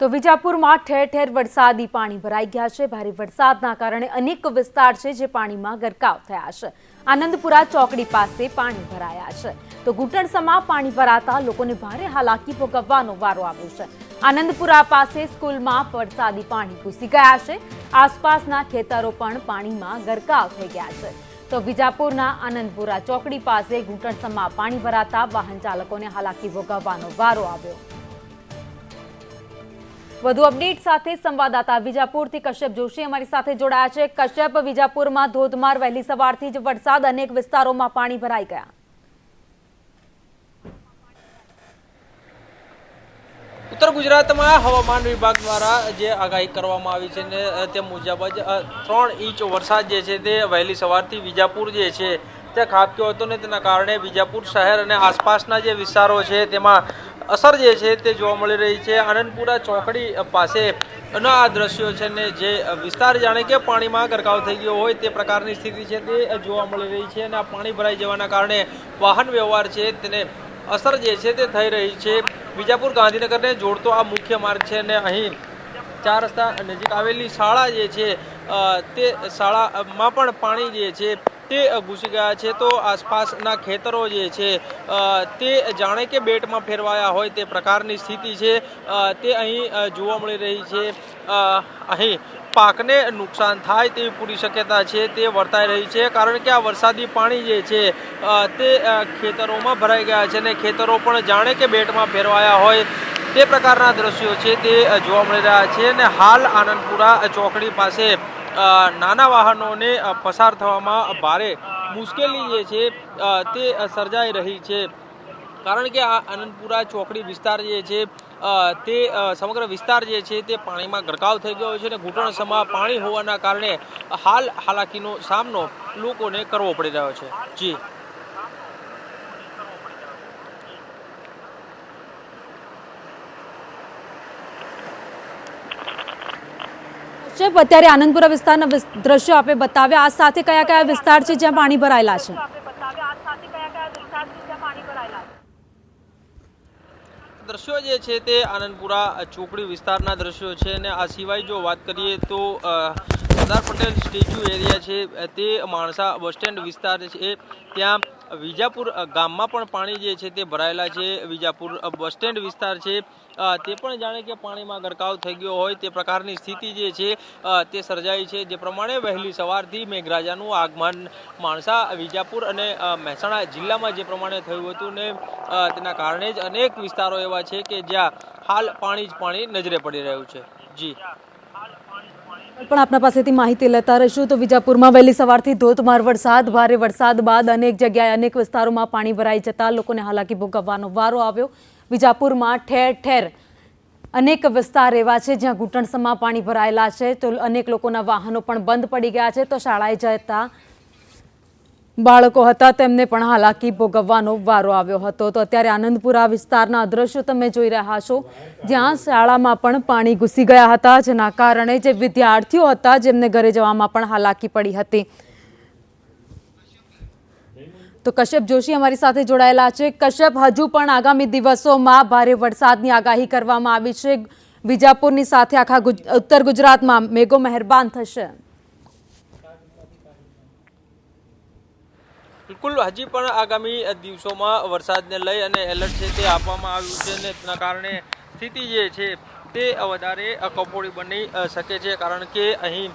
તો વિજાપુરમાં ઠેર ઠેર વરસાદી પાણી ભરાઈ ગયા છે. ભારે વરસાદના કારણે અનેક વિસ્તાર છે જે પાણીમાં ગરકાવ થયા છે. આનંદપુરા ચોકડી પાસે પાણી ભરાયા છે. તો ઘૂંટણસમાં પાણી ભરાતા લોકોને ભારે હાલાકી ભોગવવાનો વારો આવ્યો છે. આનંદપુરા પાસે સ્કૂલમાં વરસાદી પાણી ઘૂસી ગયા છે. આસપાસના ખેતરો પણ પાણીમાં ગરકાવ થઈ ગયા છે. તો વિજાપુરના આનંદપુરા ચોકડી પાસે ઘૂંટણસમાં પાણી ભરાતા વાહન ચાલકોને હાલાકી ભોગવવાનો વારો આવ્યો. વધુ અપડેટ સાથે સંવાદદાતા વિજાપુરથી કશ્યપ જોશી અમારી સાથે જોડાયા છે. કશ્યપ, વિજાપુરમાં ધોધમાર વહેલી સવારથી જ વરસાદ અનેક વિસ્તારોમાં પાણી ભરાઈ ગયા. ઉત્તર ગુજરાતમાં હવામાન વિભાગ દ્વારા જે આગાહી કરવામાં આવી છે તે મુજબ જ ત્રણ ઇંચ વરસાદ જે છે તે વહેલી સવારથી વિજાપુર જે છે તે ખાબક્યો હતો ને, તેના કારણે વિજાપુર શહેર અને આસપાસના જે વિસ્તારો છે તેમાં અસર જે છે તે જોવા મળી રહી છે. આનંદપુરા ચોકડી પાસે ના આ દ્રશ્યો છે ને જે વિસ્તાર જાણે કે પાણીમાં ગરકાવ થઈ ગયો હોય તે પ્રકારની સ્થિતિ છે તે જોવા મળી રહી છે અને આ પાણી ભરાઈ જવાના કારણે વાહન વ્યવહાર છે તેને અસર જે છે તે થઈ રહી છે. વિજાપુર ગાંધીનગરને જોડતો આ મુખ્ય માર્ગ છે અને અહીં ચાર રસ્તા નજીક આવેલી શાળા જે છે તે શાળામાં પણ પાણી જે છે તે ઘૂસી ગયા છે. તો આસપાસના ખેતરો જે છે તે જાણે કે બેટમાં ફેરવાયા હોય તે પ્રકારની સ્થિતિ છે. તે અહીં જોવા મળી રહી છે. અહીં પાકને નુકસાન થાય તેવી પૂરી શક્યતા છે, તે વર્તાઈ રહી છે. કારણ કે આ વરસાદી પાણી જે છે તે ખેતરોમાં ભરાઈ ગયા છે અને ખેતરો પણ જાણે કે બેટમાં ફેરવાયા હોય તે પ્રકારના દ્રશ્યો છે તે જોવા મળી રહ્યા છે. અને હાલ આનંદપુરા ચોકડી પાસે નાના વાહનોને પસાર થવામાં ભારે મુશ્કેલી જે છે તે સર્જાઈ રહી છે. કારણ કે આ આનંદપુરા ચોકડી વિસ્તાર જે છે તે સમગ્ર વિસ્તાર જે છે, તે પાણીમાં ગરકાવ થઈ ગયો છે અને ઘૂંટણસમાં પાણી હોવાના કારણે હાલ હાલાકીનો સામનો લોકોને કરવો પડી રહ્યો છે. જી. કશ્યપ અત્યારે આનંદપુરા વિસ્તારના વિસ- દ્રશ્યો આપે બતાવ્યા. આ સાથે કયા કયા વિસ્તાર છે જ્યાં પાણી ભરાયેલા છે? દ્રશ્યો જે છે તે આનંદપુરા ચોકડી વિસ્તારના દ્રશ્યો છે અને આ સિવાય જો વાત કરીએ તો સરદાર પટેલ સ્ટેચ્યુ એરિયા છે તે માણસા બસ સ્ટેન્ડ વિસ્તાર છે. ત્યાં વિજાપુર ગામમાં પણ પાણી જે છે તે ભરાયેલા છે. વિજાપુર બસ સ્ટેન્ડ વિસ્તાર છે. તે પણ જાણે કે પાણીમાં ગરકાવ થઈ ગયો હોય તે પ્રકારની સ્થિતિ જે છે તે સર્જાઈ છે. જે પ્રમાણે વહેલી સવારથી મેઘરાજાનું આગમન માણસા, વિજાપુર અને મહેસાણા જિલ્લામાં જે પ્રમાણે થયું હતું ને તેના કારણે જ અનેક વિસ્તારો એવા છે કે જ્યાં હાલ પાણી જ પાણી નજરે પડી રહ્યું છે. જી. પણ આપના પાસેથી માહિતી લેતા રહીશું. તો વિજાપુરમાં વહેલી સવારથી ધોધમાર વરસાદ, ભારે વરસાદ બાદ અનેક જગ્યાએ અનેક વિસ્તારોમાં પાણી ભરાઈ જતા લોકોને હાલાકી ભોગવવાનો વારો આવ્યો. વિજાપુરમાં ઠેર ઠેર અનેક વિસ્તાર એવા છે જ્યાં ઘૂંટણસમાં પાણી ભરાયેલા છે. તો અનેક લોકોના વાહનો પણ બંધ પડી ગયા છે. તો શાળાએ જતા બાળકો હતા, તેમને પણ હાલાકી ભોગવવાનો વારો આવ્યો હતો. તો અત્યારે આનંદપુરા વિસ્તારના દ્રશ્યો તમે જોઈ રહ્યા છો. જ્યાં શાળામાં પણ પાણી ઘૂસી ગયા હતા, જેના કારણે જે વિદ્યાર્થીઓ હતા, જેમને ઘરે જવામાં પણ હાલાકી પડી હતી. તો કશ્યપ જોશી અમારી સાથે જોડાયેલા છે. કશ્યપ, હજુ પણ આગામી દિવસોમાં ભારે વરસાદની આગાહી કરવામાં આવી છે. વિજાપુરની સાથે આખા ઉત્તર ગુજરાતમાં મેઘો મહેરબાન થશે. બિલકુલ, હજી પણ આગામી દિવસોમાં વરસાદને લઈ અને એલર્ટ છે તે આપવામાં આવ્યું છે અને તેના કારણે સ્થિતિ જે છે તે વધારે કફોડી બની શકે છે. કારણ કે અહીં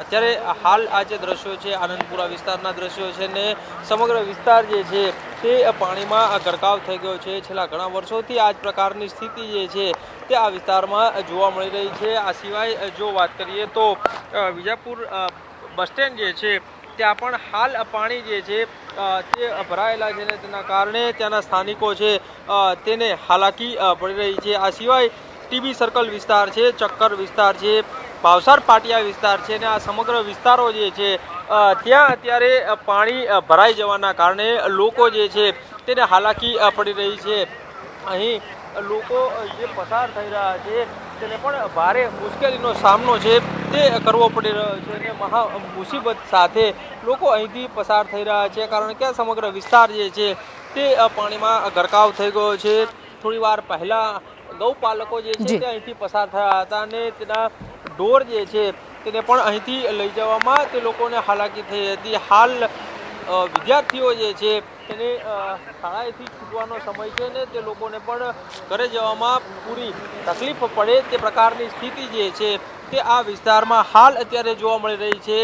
અત્યારે હાલ આ જે દ્રશ્યો છે, આનંદપુરા વિસ્તારના દ્રશ્યો છે ને સમગ્ર વિસ્તાર જે છે તે પાણીમાં ગરકાવ થઈ ગયો છે. છેલ્લા ઘણા વર્ષોથી આ જ પ્રકારની સ્થિતિ જે છે તે આ વિસ્તારમાં જોવા મળી રહી છે. આ સિવાય જો વાત કરીએ તો વિજાપુર બસ સ્ટેન્ડ જે છે ત્યાં પણ હાલ પાણી જે છે તે ભરાયેલા છે ને તેના કારણે ત્યાંના સ્થાનિકો છે તેને હાલાકી પડી રહી છે. આ સિવાય ટીબી સર્કલ વિસ્તાર છે, ચક્કર વિસ્તાર છે, ભાવસાર પાટિયા વિસ્તાર છે ને આ સમગ્ર વિસ્તારો જે છે ત્યાં અત્યારે પાણી ભરાઈ જવાના કારણે લોકો જે છે તેને હાલાકી પડી રહી છે. અહીં લોકો જે પસાર થઈ રહ્યા છે તેને પણ ભારે મુશ્કેલીનો સામનો છે તે કરવો પડી રહ્યો છે અને મહા મુસીબત સાથે લોકો અહીંથી પસાર થઈ રહ્યા છે કારણ કે આ સમગ્ર વિસ્તાર જે છે તે પાણીમાં ગરકાવ થઈ ગયો છે. થોડી વાર પહેલાં ગૌપાલકો જે છે તે અહીંથી પસાર થયા હતા અને તેના ઢોર જે છે તેને પણ અહીંથી લઈ જવામાં તે લોકોને હાલાકી થઈ હતી. હાલ વિદ્યાર્થીઓ જે છે તેને શાળાએથી છૂટવાનો સમય છે ને તે લોકોને પણ ઘરે જવામાં પૂરી તકલીફ પડે તે પ્રકારની સ્થિતિ જે છે તે આ વિસ્તારમાં હાલ અત્યારે જોવા મળી રહી છે.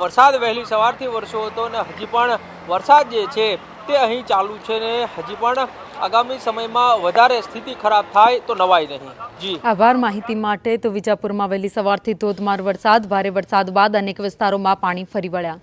વરસાદ વહેલી સવારથી વરસ્યો હતો ને હજી પણ વરસાદ જે છે તે અહીં ચાલુ છે ને હજી પણ આગામી સમયમાં વધારે સ્થિતિ ખરાબ થાય તો નવાય નહીં. જી. આભાર માહિતી માટે તો વિજાપુરમાં વહેલી સવારથી ધોધમાર વરસાદ, ભારે વરસાદ બાદ અનેક વિસ્તારોમાં પાણી ફરી વળ્યા.